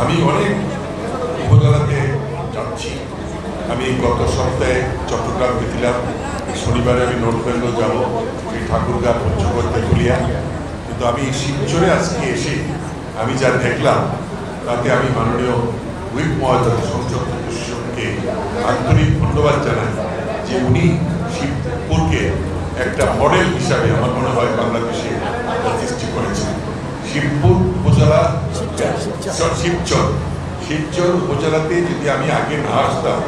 আমি অনেক উপজেলাতে যাচ্ছি। আমি গত সপ্তাহে চট্টগ্রাম গেছিলাম। শনিবারে আমি নর্থ বেঙ্গল যাব। এই ঠাকুরগা পঞ্চগড় তেঁতুলিয়া কিন্তু আমি শিবচরে আজকে এসে আমি যা দেখলাম, তাতে আমি মাননীয় হুইপ মহাজাত সংসদ সদস্যকে আন্তরিক ধন্যবাদ জানাই যে উনি শিবপুরকে একটা মডেল হিসাবে আমার মনে হয় বাংলাদেশে প্রতিষ্ঠিত করেছেন। শিবপুর শিবচর শিবচর উপজেলাতে যদি আমি আগে না আসতাম,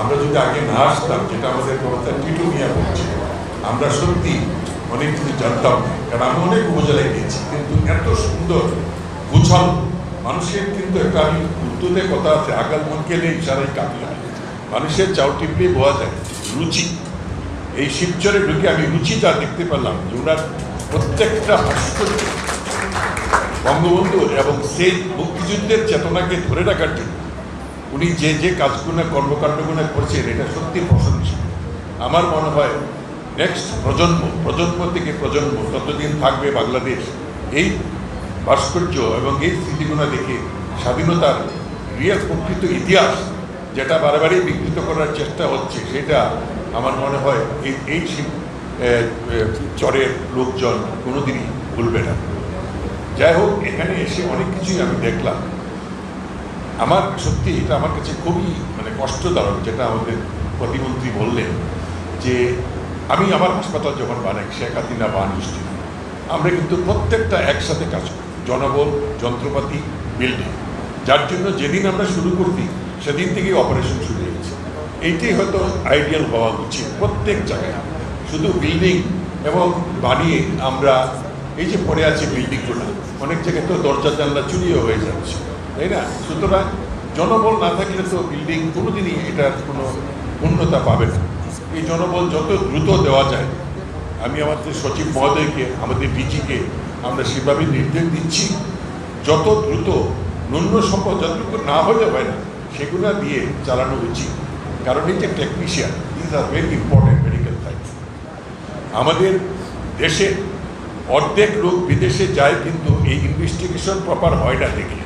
আমরা যদি আগে না আসতাম, যেটা আমাদের কথা টিটু মিয়া বলছে, আমরা সত্যি অনেক কিছু জানতাম না কারণ আমি অনেক উপজেলায় গিয়েছি কিন্তু এত সুন্দর গুছাল মানুষের কিন্তু একটা আমি উর্দুতে কথা আছে, আগাল মনকে নেই ইশারাই কাবিলা মানুষের চাউ টিপলে বোঝা যায়, রুচি। এই শিবচরে ঢুকে আমি রুচিটা দেখতে পেলাম যে ওনার প্রত্যেকটা ভাস্কর্য বঙ্গবন্ধু এবং সেই মুক্তিযুদ্ধের চেতনাকে ধরে রাখার জন্য উনি যে যে কাজগুলো, কর্মকাণ্ডগুলো করছেন, এটা সত্যি প্রশংসা আমার মনে হয় নেক্সট প্রজন্ম প্রজন্ম থেকে প্রজন্ম ততদিন থাকবে বাংলাদেশ, এই ভাস্কর্য এবং এই স্মৃতিগুলো দেখে স্বাধীনতার রিয়েল প্রকৃত ইতিহাস যেটা বারবারই বিকৃত করার চেষ্টা হচ্ছে, সেটা আমার মনে হয় এই এই চরের লোকজন কোনোদিনই ভুলবে না। যাই হোক এখানে এসে অনেক কিছুই আমি দেখলাম। আমার সত্যি এটা আমার কাছে খুবই মানে কষ্টদায়ক, যেটা আমাদের প্রতিমন্ত্রী বললেন যে, আমি আমার হাসপাতাল যখন বানাই, শেখ হাসিনা ইনস্টিটিউট আমরা কিন্তু প্রত্যেকটা একসাথে কাজ করি। জনবল, যন্ত্রপাতি, বিল্ডিং। যার জন্য যেদিন আমরা শুরু করছি, সেদিন থেকেই অপারেশন শুরু হয়েছে। এইটাই হয়তো আইডিয়াল হওয়া উচিত প্রত্যেক জায়গায়। শুধু বিল্ডিং এবং বানিয়ে আমরা এই যে পড়ে আছে বিল্ডিংগুলো, অনেক জায়গায় তো দরজা জানলা চুরিও হয়ে যাচ্ছে, তাই না? সুতরাং জনবল না থাকলে তো বিল্ডিং কোনোদিনই এটার কোনো পূর্ণতা পাবে না। এই জনবল যত দ্রুত দেওয়া যায়, আমি আমাদের সচিব মহোদয়কে, আমাদের ডিজিকে আমরা সেভাবে নির্দেশ দিচ্ছি, যত দ্রুত, ন্যূন সম্পদ যতটুকু না হলে হয় না, সেগুলো দিয়ে চালানো উচিত। কারণ এই যে technician is are very important medical science আমাদের দেশে অর্ধেক লোক বিদেশে যায়, কিন্তু এই ইনভেস্টিগেশন প্রপার হয় না দেখে।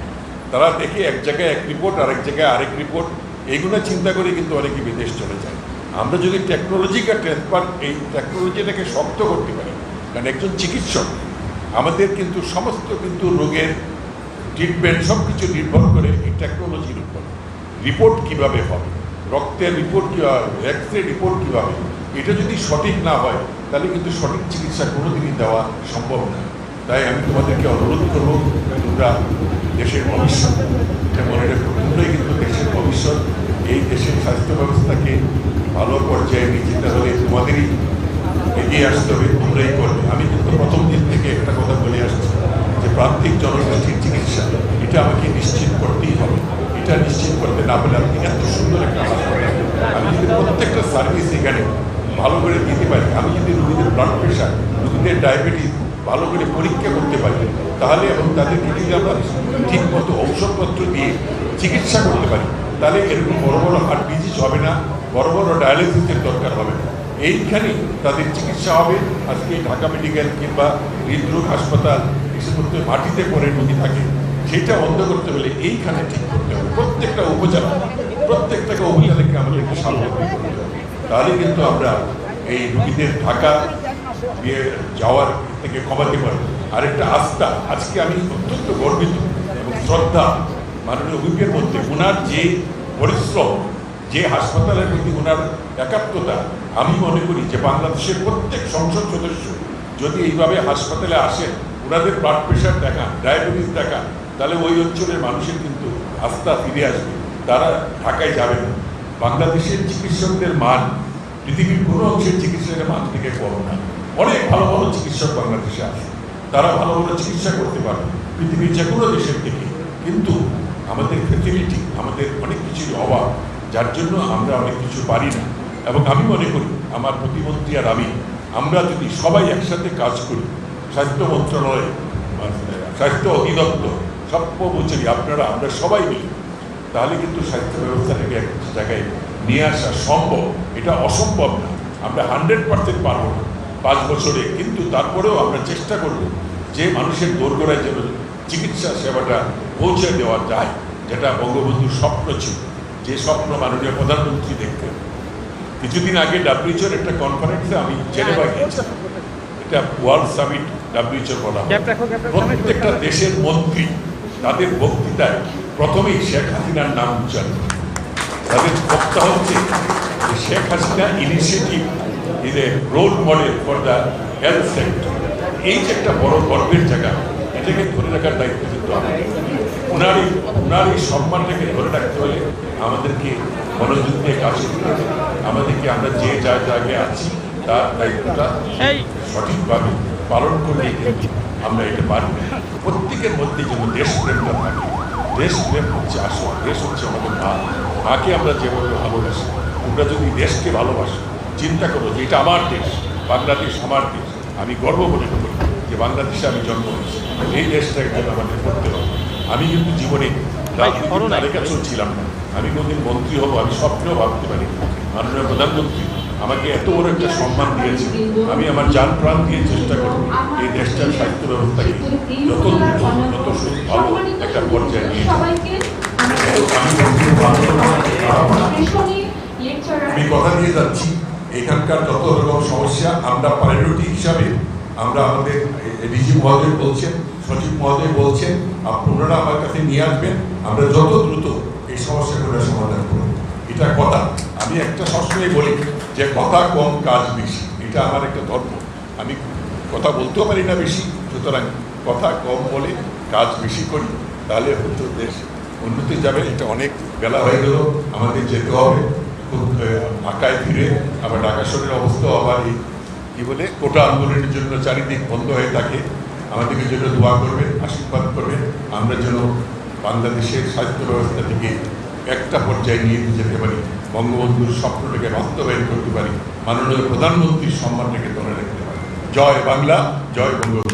তারা দেখে এক জায়গায় এক রিপোর্ট আরেক জায়গায় আরেক রিপোর্ট এইগুলো চিন্তা করে কিন্তু অনেকে বিদেশ চলে যায়। আমরা যদি টেকনোলজিকে ট্রান্সফার এই টেকনোলজিটাকে শক্ত করতে পারি, কারণ একজন চিকিৎসক, আমাদের কিন্তু সমস্ত কিন্তু রোগের ট্রিটমেন্ট সব কিছু নির্ভর করে এই টেকনোলজির উপর। রিপোর্ট কীভাবে হবে? রক্তের রিপোর্ট কীভাবে এক্স রে রিপোর্ট কীভাবে এটা যদি সঠিক না হয় তাহলে কিন্তু সঠিক চিকিৎসা কোনোদিনই দেওয়া সম্ভব না। তাই আমি তোমাদেরকে অনুরোধ করব, তোমরা দেশের ভবিষ্যৎ, এটা মনে রেখো কিন্তু দেশের ভবিষ্যৎ, এই দেশের স্বাস্থ্য ব্যবস্থাকে ভালো পর্যায়ে নিয়ে যেতে হলে তোমাদেরই এগিয়ে আসতে হবে, তোমরাই করবে। আমি কিন্তু প্রথম দিন থেকে একটা কথা বলে আসছি, যে প্রান্তিক জনগোষ্ঠীর চিকিৎসা, এটা আমাকে নিশ্চিত করতেই হবে। এটা নিশ্চিত করতে না পারলে আপনি এত সুন্দর একটা আমি প্রত্যেকটা সার্ভিস এখানে ভালো করে দিতে পারি। আমি যদি রুগীদের ব্লাড প্রেশার রুগীদের ডায়াবেটিস ভালো করে পরীক্ষা করতে পারি, তাহলে এবং তাদেরকে যদি আমরা ঠিক মতো ঔষধপত্র দিয়ে চিকিৎসা করতে পারি, তাহলে এরকম বড় বড় হার্ট ডিজিজ হবে না, বড় বড় ডায়ালিসিসের দরকার হবে না। এইখানেই তাদের চিকিৎসা হবে। আজকে ঢাকা মেডিকেল কিংবা হৃদরোগ হাসপাতাল সমস্ত মাটিতে পড়ে রোগী থাকে, সেটা বন্ধ করতে হলে এইখানে ঠিক করতে হবে। প্রত্যেকটা উপজেলা, প্রত্যেকটাকে উপজেলাকে আমাদেরকে স্বাবলম্বী করতে হবে। তাহলে কিন্তু আমরা এই রুগীদের ঢাকা দিয়ে যাওয়ার থেকে কমাতে পারব। আরেকটা আস্থা, আজকে আমি অত্যন্ত গর্বিত এবং শ্রদ্ধা মাননীয় হুইপের মধ্যে ওনার যে পরিশ্রম, যে হাসপাতালের প্রতি ওনার একাত্মতা, আমি মনে করি যে বাংলাদেশের প্রত্যেক সংসদ সদস্য যদি এইভাবে হাসপাতালে আসেন, ওনাদের ব্লাড প্রেশার দেখান ডায়াবেটিস দেখান তাহলে ওই অঞ্চলের মানুষের কিন্তু আস্থা ফিরে আসবে। তারা ঢাকায় যাবে না বাংলাদেশের চিকিৎসকদের মান, পৃথিবীর কোনো অংশের চিকিৎসকের মান থেকে কম না। অনেক ভালো ভালো চিকিৎসক বাংলাদেশে আছে। তারা ভালো ভালো চিকিৎসা করতে পারে, পৃথিবীর যে কোনো দেশের থেকে। কিন্তু আমাদের ফেসিলিটি আমাদের অনেক কিছুর অভাব, যার জন্য আমরা অনেক কিছু পারি না। এবং আমি মনে করি, আমার প্রতিমন্ত্রী আর আমি, আমরা যদি সবাই একসাথে কাজ করি, স্বাস্থ্য মন্ত্রণালয় স্বাস্থ্য অধিদপ্তর সর্বোপরি আপনারা, আমরা সবাই মিলে তাহলে কিন্তু স্বাস্থ্য ব্যবস্থাটাকে এক জায়গায় নিয়ে আসা সম্ভব। এটা অসম্ভব না। আমরা হান্ড্রেড পার্সেন্ট পারব না। পাঁচ বছরে। কিন্তু তারপরেও আমরা চেষ্টা করব যে মানুষের দোরগোড়ায় যেন চিকিৎসা সেবাটা পৌঁছে দেওয়া যায় যেটা বঙ্গবন্ধুর স্বপ্ন ছিল। যে স্বপ্ন মাননীয় প্রধানমন্ত্রী দেখতেন কিছুদিন আগে ডাব্লিউএচওর একটা কনফারেন্সে আমি জেনেভা গিয়েছিলাম এটা ওয়ার্ল্ড সামিট ডাব্লিউএচওর বলা হয়। প্রত্যেকটা দেশের মন্ত্রী তাদের বক্তৃতায় প্রথমেই শেখ হাসিনার নাম উচ্চারণ তাদের বক্তা হচ্ছে Sheikh Hasina initiative is a role model for the health sector এই যে একটা বড় গর্বের জায়গা এটাকে ধরে রাখার দায়িত্ব কিন্তু আমাদের। ওনার এই সম্মানটাকে ধরে রাখতে হলে আমাদেরকে মনোযোগ দিয়ে কাজ করতে হবে। আমাদেরকে আমরা যে যা জায়গায় আছি তার দায়িত্বটা সঠিকভাবে পালন করলে কিন্তু আমরা এটা পারব। প্রত্যেকের মধ্যে যেন দেশপ্রেমটা থাকে দেশপ্রেম হচ্ছে আসল দেশ হচ্ছে আমাদের মা মাকে আমরা যেভাবে ভালোবাসি তোমরা যদি দেশকে ভালোবাসো চিন্তা করো যে এটা আমার দেশ বাংলাদেশ আমার দেশ। আমি গর্ব মনে করি যে বাংলাদেশে আমি জন্ম হয়েছি এই দেশটাকে যেন আমাদের করতে হবে। আমি কিন্তু জীবনে রাজনীতির তালিকা চলছিলাম না। আমি কোনদিন মন্ত্রী হব আমি স্বপ্নেও ভাবতে পারি মাননীয় প্রধানমন্ত্রী আমাকে এত বড় একটা সম্মান দিয়েছে আমি আমার যান প্রাণ দিয়ে চেষ্টা করব এই দেশটার স্বাস্থ্য ব্যবস্থাকে যত দ্রুত, যত ভালো একটা পর্যায়ে নিয়ে। আমি কথা দিয়ে যাচ্ছি, এখানকার যত রকম সমস্যা, আমরা প্রায়োরিটি হিসাবে আমরা আমাদের ডিজি মহোদয় বলছেন, সচিব মহোদয় বলছেন, আপনারা আমার কাছে নিয়ে আসবেন, আমরা যত দ্রুত এই সমস্যাগুলো সমাধান করব এটা কথা। আমি একটা সবসময় বলি যে, কথা কম, কাজ বেশি। এটা আমার একটা ধর্ম। আমি কথা বলতেও পারি না বেশি। সুতরাং কথা কম বলে, কাজ বেশি করি, তাহলে হয়তো দেশ উন্নতি যাবে। এটা অনেক বেলা হয়ে গেল, আমাদের যেতে হবে। খুব ঢাকায় ফিরে আবার ঢাকা শহরের অবস্থাও আবার এই, কি বলে, কোটা আন্দোলনের জন্য চারিদিক বন্ধ হয়ে থাকে। আমাদেরকে জন্য দোয়া করবেন, আশীর্বাদ করবেন। আমরা যেন বাংলাদেশের স্বাস্থ্য ব্যবস্থাটিকে একটা পর্যায়ে নিয়ে যেতে পারি বঙ্গবন্ধুর স্বপ্নটাকে বাস্তবায়ন করতে পারি। মাননীয় প্রধানমন্ত্রীর সম্মানটাকে ধরে রাখতে পারি। জয় বাংলা, জয় বঙ্গবন্ধু।